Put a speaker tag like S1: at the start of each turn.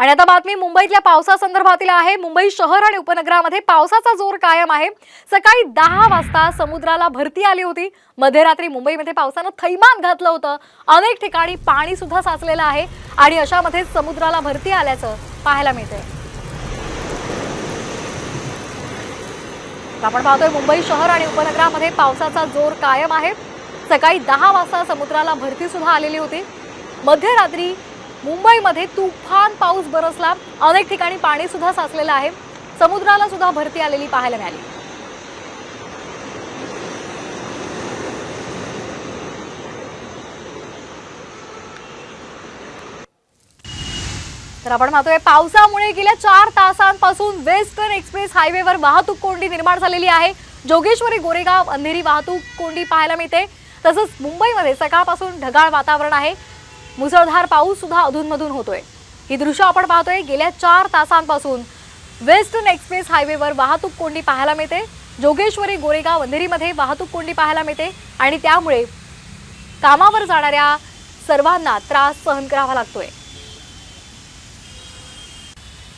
S1: आणि आता बातमी मुंबईतल्या पावसासंदर्भातील आहे. मुंबई शहर आणि उपनगरामध्ये पावसाचा जोर कायम आहे. सकाळी दहा वाजता समुद्राला भरती आली होती. मध्यरात्री मुंबईमध्ये पावसानं थैमान घातलं होतं. अनेक ठिकाणी पाणी सुद्धा साचलेलं आहे आणि अशामध्ये समुद्राला भरती आल्याचं पाहायला मिळतंय. आपण पाहतोय मुंबई शहर आणि उपनगरामध्ये पावसाचा जोर कायम आहे. सकाळी दहा वाजता समुद्राला भरती सुद्धा आलेली होती. मध्यरात्री मुंबईमध्ये तुफान पाऊस बरसला. अनेक ठिकाणी पाणी सुद्धा साचलेलं आहे. समुद्राला सुद्धा भरती आलेली पाहायला मिळाली. तर आपण पाहतोय पावसामुळे गेल्या चार तासांपासून वेस्टर्न एक्सप्रेस हायवेवर वाहतूक कोंडी निर्माण झालेली आहे. जोगेश्वरी गोरेगाव अंधेरी वाहतूक कोंडी पाहायला मिळते. तसंच मुंबईमध्ये सकाळपासून ढगाळ वातावरण आहे. मुसळधार पाऊस सुद्धा अधूनमधून होतोय. ही दृश्य आपण पाहतोय गेल्या चार तासांपासून वेस्टर्न एक्सप्रेस हायवेवर वाहतूक कोंडी पाहायला मिळते. जोगेश्वरी गोरेगाव अंधेरीमध्ये वाहतूक कोंडी पाहायला मिळते आणि त्यामुळे कामावर जाणाऱ्या सर्वांना त्रास सहन करावा लागतोय.